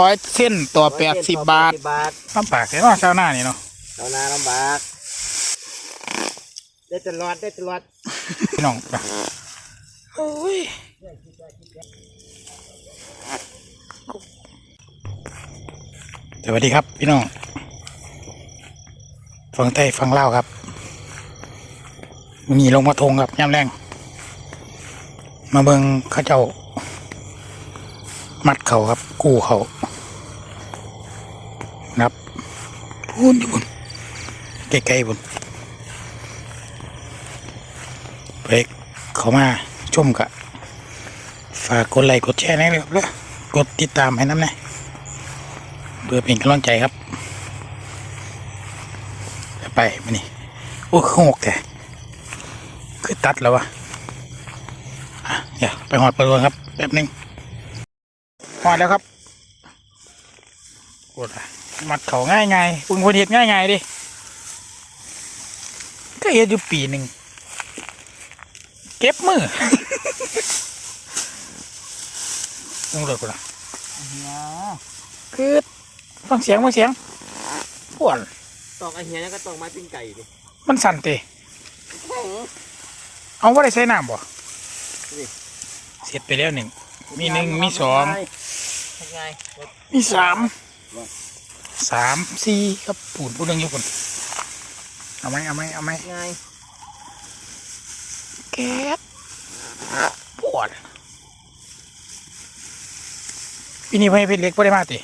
ร้อยเส้นต่อแปดสิบบาทบาทลำบากแค่ว่าชาวนานี่เนาะชาวนาลำบาก ได้ตลอดได้ตลอดพี่น้องไปโอ้ยสวัสดีครับพี่น้องฟังไทยฟังเล่าวครับมีลงมาทงครับย่ำแรง มาเบิงเข้าเจ้า มัดเขาครับ กู้เขานับพูนอยู่บนใกล้ๆบนไปเขามาชมกะฝากกดไลค์กดแชร์นะครับแล้วกดติดตามให้น้ำนะเพื่อเป็นกำลังใจครับ ไปมานี่โอ้โหกแกคือตัดแล้ววะอะเดี๋ยวไปหอดประตูครับ แป๊บนึง อดแล้วครับกดอะมัดเขาง่ายไงคุณคนเห็ดง่ายไงดิก็เห็ดอยู่ปีหนึ่งเก็บมือต้องเลิกกูนะคือฟังเสียงฟังเสียงปวดตอกไอเหียนี่ก็ตอกไม้ปิ้งไก่ดิมันสั่นเตะแข็งเอาว่าได้ใส่น้ำบ่นี่เสร็จไปแล้วหนึ่งมีหนึ่งมีสองทำไง มีสามสามสี่ครับปูนพูดเรื่องอยู่คนเอาไหมเอาไหมเอาไหมไงแก๊สปวดปีนี้พ่อเพชรเล็กพ่ได้มาติ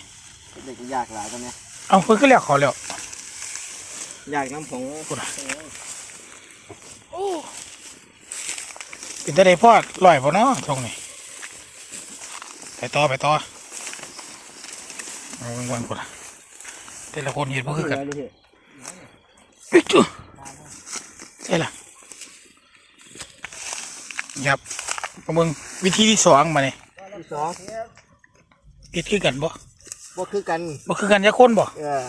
เด็กอยากหลายตอนเนี้ยเอาเพิ่นก็เรียกเขาแล้วอยากน้ำผงพูดอะเป็นแต่ได้พ่อลอยพอเนาะตรงนี้ไปต่อไปต่อ เอาวันๆพูดอะแต่ละคนเห็นบ่คือกันเลยดิเฮ้ยจุ๊ใช่ล่ะยับประมึงวิธีที่สองมาเนี่ยที่สองคิดคือกันบ่บ่คือกันบ่คือกันจะคนบ่เออ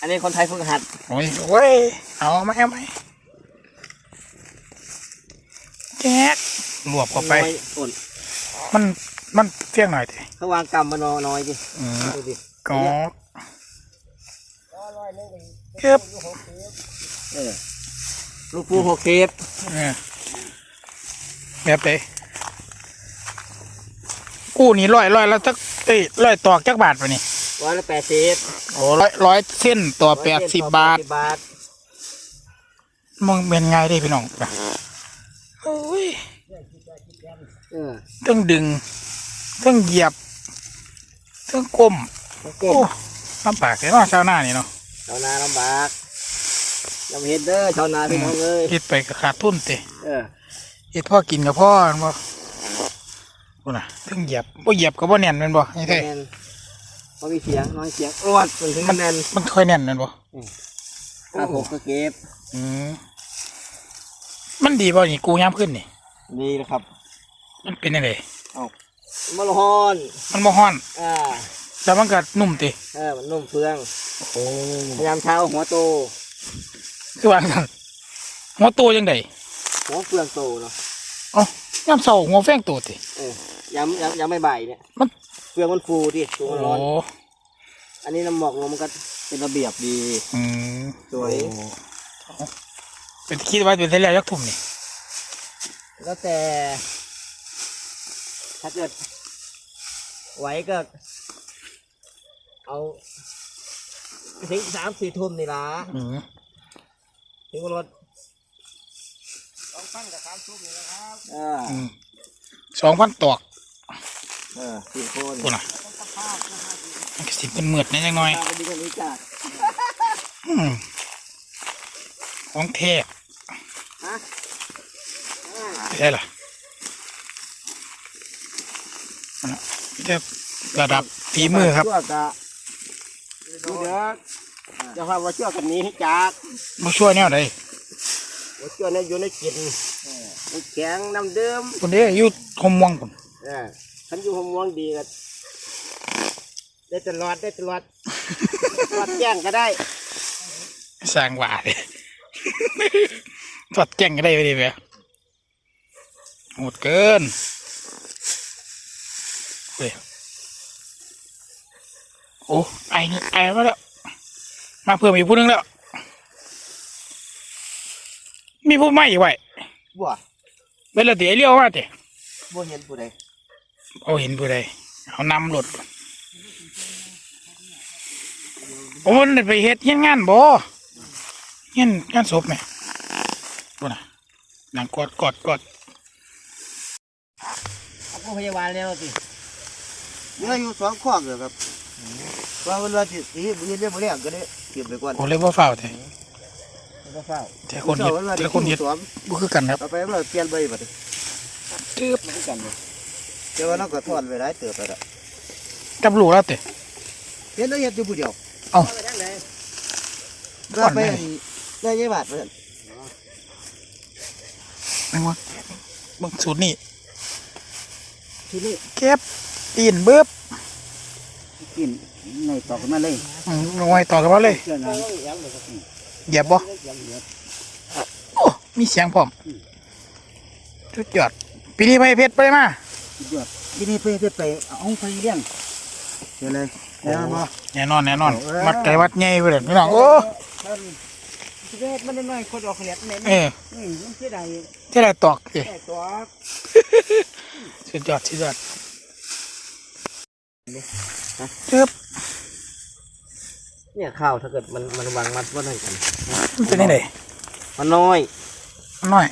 อันนี้คนไทยฝึกหัดโอ้ยโอ้ยเอาไหมเอาไหมแจ๊กรวบเข้าไปน้อยอ่อนมัน มันเฟี้ยงหน่อยเถอะเขาวางกำมานอน้อยดิอืมดูดิกอกเก็บเออลูกปูหกเคฟเออแบบเตะกู้นี่ร้อยร้อยแล้วจักเอ้ยร้อยตอกจักบาทไปนี่ร้อยละแปดสิบโอ้ร้อยร้อยเส้นต่อแปดสิบบาทบาทมองเป็นไงได้พี่น้องโอ้ยเออต้องดึง ต้องเหยียบต้องก้มแล้วก็โอ้ลำบากเลยเนาะชาวนานี่เนาะชาวนาลำบากลำเฮ็ดเด้อชาวนาพี่น้องเอ้ยเฮ็ดไปก็ขาดทุนเตะเออเฮ็ดพ่อกินกับพ่อแม่นบ่พุ่นน่ะต้องเหยียบบ่เหยียบก็บ่แน่นแม่นบ่นี่แน่แท้นพอมีเสียงน้อยเสียงอวดมันถึงมันแน่นมันค่อยแน่นแม่นบ่ถ้าผมก็เก็บอืมมันดีบ่นี่กูยามขึ้นนี่นี่นะครับ มันเป็นจังได มะละฮอนมันบ่ฮ้อน อ่าแล้วมันก็นุ่มติเออมันนุ่มเฟืองโอ้พยายามเช้าหัวโต คือว่าซั่นหัวโตจังไดหัวเฟืองโตเนาะเอ้ายามเช้าหัวแฟงโตติ เออย้ำย้ำย้ำไม่บ่ายเนี่ยมัน เฟืองมันฟูดิตัวมันร้อนโอ้อันนี้น้ำหมอกลงมันก็เป็นระเบียบดี อืมสวยโอ้เอาเป็นคิดว่าเป็นเสร็จแล้วยักทุ่มนี่แล้วแต่ ถ้าเกิดไหวก็ เอาถึงสามสี่ทุ่มนี่ละอืมถึงรถสองพันกับสามทุ่มนี่นะครับอืมสองพันตอกเออสี่คนกูน่ะมันก็สิเป็นเหมือดนิดหน่อยตามไปดีกันนี้จ้ะอืมของแท้ฮะใช่ล่ะอั นั้นจะระดับฝีมือครับ ชั่วกะดูเด้อจะพาว่าชั่วกันนี้ให้จากมาช่วยแนวใดว่าชั่วเนี่ยอยู่ในกินน้ำแข็งน้ำเดิมคนนี้อยู่คมม่วงผมเออฉันอยู่หมวงดีกันได้ตลอดได้ตลอดตลอดแจ้งก็ได้สร้างว่าเลยสอดแจ้งก็ได้ไปดิแม่โหดเกิน เฮ้ยโอ้ไอ้นี่ไอ้มาแล้ว มาเพิ่มอีกผู้หนึงแล้ว มีผู้ใหม่อีกไว้บัวเป็นละเดี๋ยวเลี้ยวมาเดี๋ยบัวเห็นผู้ใดเอาเห็นผู้ใดเอานำรถโอ้มันได้ไปเฮ็ดเฮ็ดงานบ่เฮ็ดงานศพไหมบ่น่ะนั่งกอดกอดกอดเอาผู้พยาบาลแล้วสิ เหลืออยู่สองข้อเลยครับว่าเวลาที่สีมือเรียบเรียงก็ได้เก็บไปก่อนโอ้เลยบ่ฟ้าวแต่แล้วก็เฝ้าแต่คนเฮ็ดแต่ละคนเฮ็ดสวมบ่คือกันครับต่อไปเราเปลี่ยนใบบัดตึ๊บมันกันเลยแต่ว่าเราก็ทอนไว้หลายเติบไปแล้วกับลูกแล้วแต่เห็นแล้วเฮ็ดอยู่ผู้เดียวเอ้าก็ไปได้ยี่บาทเพื่อนแม่งวะเบิ่งสูตรนี่ทีนี้เก็บ ตีนเบิบกินในต่อกันมาเลยอืมลงไว้ต่อกันมาเลยเชื่อนะเหยียบบ่โอ้มีเสียงพร้อมสุดยอดปีนี้ไปเพชรไปมายอดทีนี้เพื่อนไปเอาไปเลี้ยงเชื่อเลยแล้วบ่ แน่นอนแน่นอนโอ้ยวัดไก่วัดใหญ่ไปเลยพี่น้องโอ้ชีวิตมันน้อยคนออกเลี้ยงเนี่ยเออนี่มันเสียดายที่ไรตอกเอ้แค่ตัวสุดยอดสุดยอด จึ๊บเนี่ยข้าวถ้าเกิดมันมันวางมัดว่านั่นกันมันเป็นยังไงมันน้อยน้อย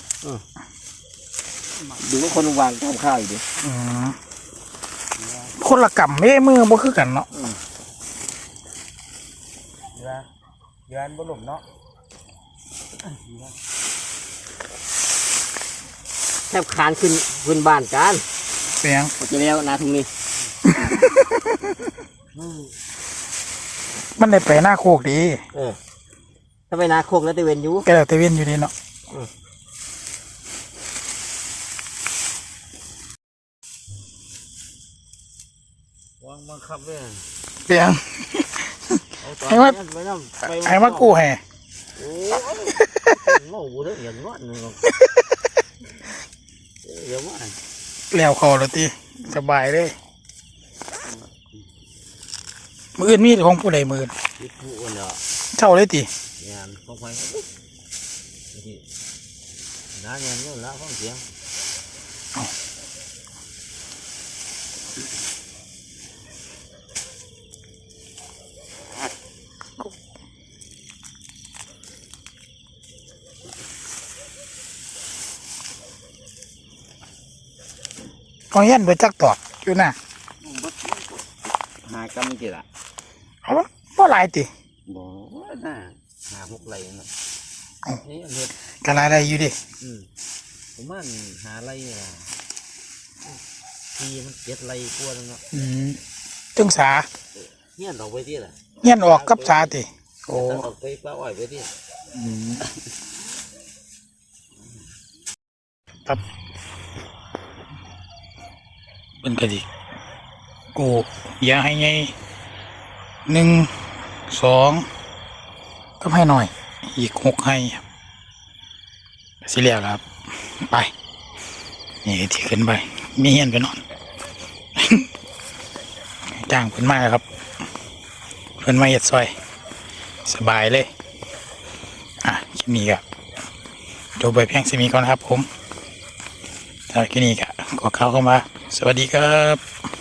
ดูว่าคนวางทำข้าวอยู่ดิอืมคนละกำไม่มือบ่คือกันเนาะเยอะเยอะบ่หลุมเนาะแทบคานขึ้นขึ้นบ้านกันเสียงจะแล้วนาทุงนี้ มันได้ไปหน้าโคกดีเออถ้าไปนาโคกแล้วตะเวนอยู่แกแล้วแต่เวียนอยู่ดีเนาะวางบังคับเลยเสียงให้ให้มาไปน้ำไอ้มากู้ให้โอ้ยโง่กูเลยอย่างงอนเลยเดี๋ยวว่าแล้วคอแล้วตีสบายเลย มืออื่นมีของผู้ใดมืออื่นคิดผู้คนเนาะเช่าเลยตีงานของใครน้างานเยอะแล้วฟังเสียงเอาเย็นไปจักตอกอยู่น่ะหากำกี่ละ เอาวะบ่หลายติบอกน่าหาหกไรเนาะนี่อันเห็ดก็หลายได้อยู่ดิอืมผมว่าหาไรเนี่ยทีมันเจ็ดไรกลัวแล้วเนาะอืมจึงสาเงี้ยออกไปที่ละเงี้ยนออกกับสาติโอ้ออกไปป้าอ้อยไปที่อืมครับเป็นกระดิกกูอย่าให้ไง หนึ่งสองก็ให้หน่อย อีกหกให้สิเรียกครับ ไป นี่ที่ขึ้นไป มีเฮียนไปนอน จ้างเพิ่นมาครับ เพิ่นมาเฮ็ดซอย สบายเลย อะคลิปนี้ก็จบไปเพียงสิมีก่อนครับผมถ้าคลิปนี้ก็ขอเข้าเข้ามา สวัสดีครับ